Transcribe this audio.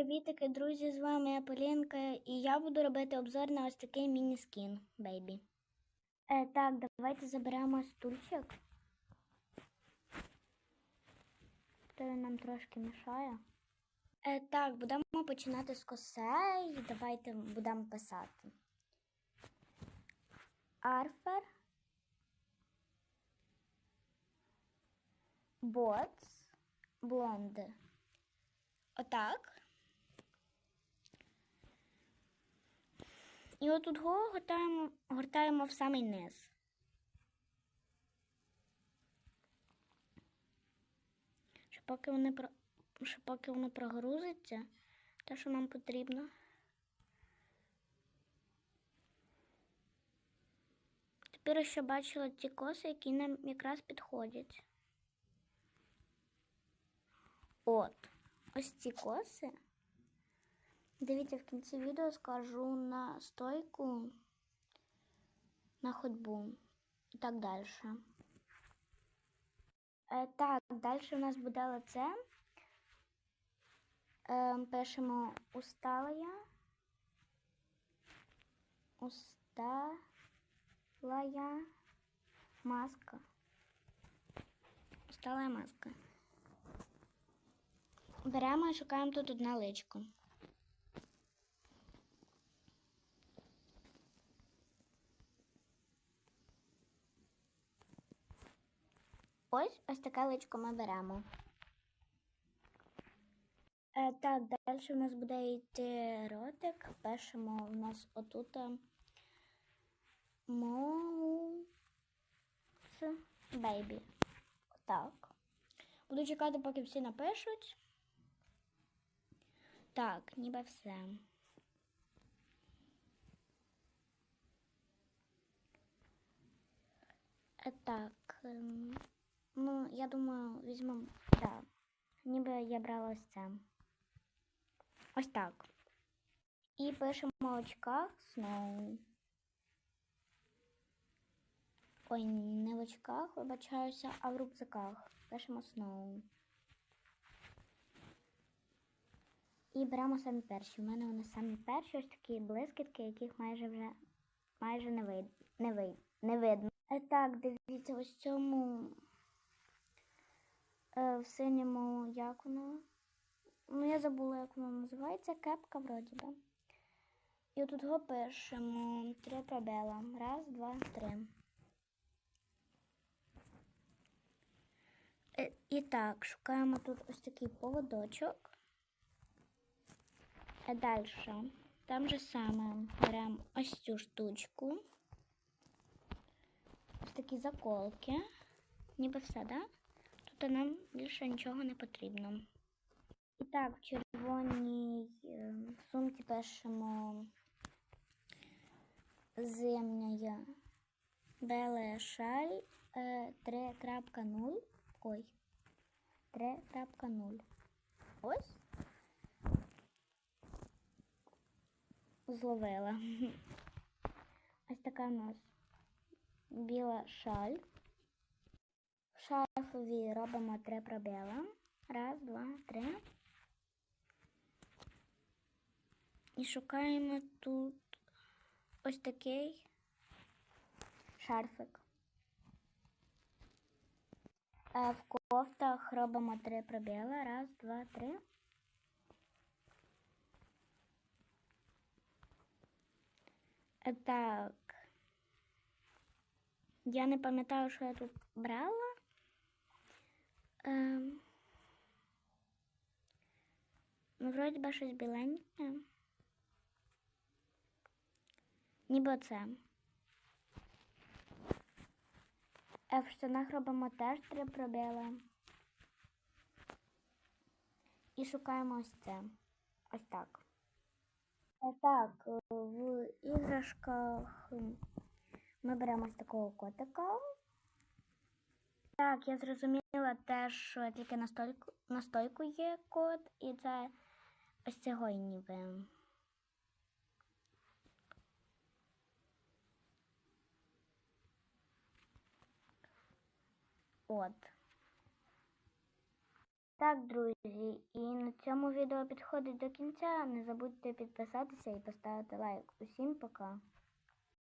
Привітики, друзі! З вами я Полінка, і я буду робити обзор на ось такий міні-скін, бейбі. Е, так, давайте заберемо стульчик. То він нам трошки мішає. Е, так, будемо починати з косе і давайте будемо писати. Арфер. Боц. Блонди. Отак. І отут го гортаємо, гортаємо в самий низ. Щоб поки вони щоб поки воно прогрузиться, те, що нам потрібно. Тепер ще бачила ті коси, які нам якраз підходять. От, ось ці коси. Дивіться, в кінці відео скажу на стойку, на ходьбу і так далі. Е, так, далі у нас буде лице. Е, пишемо усталая. Усталая маска. Усталая маска. Беремо і шукаємо тут одне личко. Ось ось таке личко ми беремо. Е, так, далі у нас буде йти ротик. Пишемо у нас отут Моус Бейбі. Так. Буду чекати, поки всі напишуть. Так, ніби все. Е, Так. Ну, я думаю, візьмемо. Так. Ніби я брала ось це. Ось так. І пишемо в очках Snow. Ой, не в очках, вибачаюся, а в рюкзаках. Пишемо Snow. І беремо самі перші. У мене вони самі перші, ось такі блискітки, яких майже вже майже не вид, не вид, не видно. Е, Так, дивіться, ось цьому в синьому, як воно. Ну, я забула, як воно називається. Кепка вроді би. І отут го пишемо три пробела. Раз, два, три. Е, І так, шукаємо тут ось такий поводочок. А далі там же саме беремо ось цю штучку. Ось такі заколки. Ніби все, да? Тут нам більше нічого не потрібно. І так, в червоній е, сумці пишемо зимня белая шаль е, 3.0. Ой, 3.0. Ось. Зловила. Ось така у нас біла шаль. Шарфові робимо три пробіла. Раз, два, три. І шукаємо тут ось такий шарфик. А в кофтах робимо три пробіла. Раз, два, три. Е, Так. Я не пам'ятаю, що я тут брала. Ем... Ну, вроді би щось біленьке. Ніби це. А в штанах робимо теж три пробіли. І шукаємо ось це. Ось так. А так, в іграшках ми беремо ось такого котика. Так, я зрозуміла теж, що тільки на стойку, на стойку є код, і це ось цього ніби. От. Так, друзі, і на цьому відео підходить до кінця. Не забудьте підписатися і поставити лайк. Усім пока!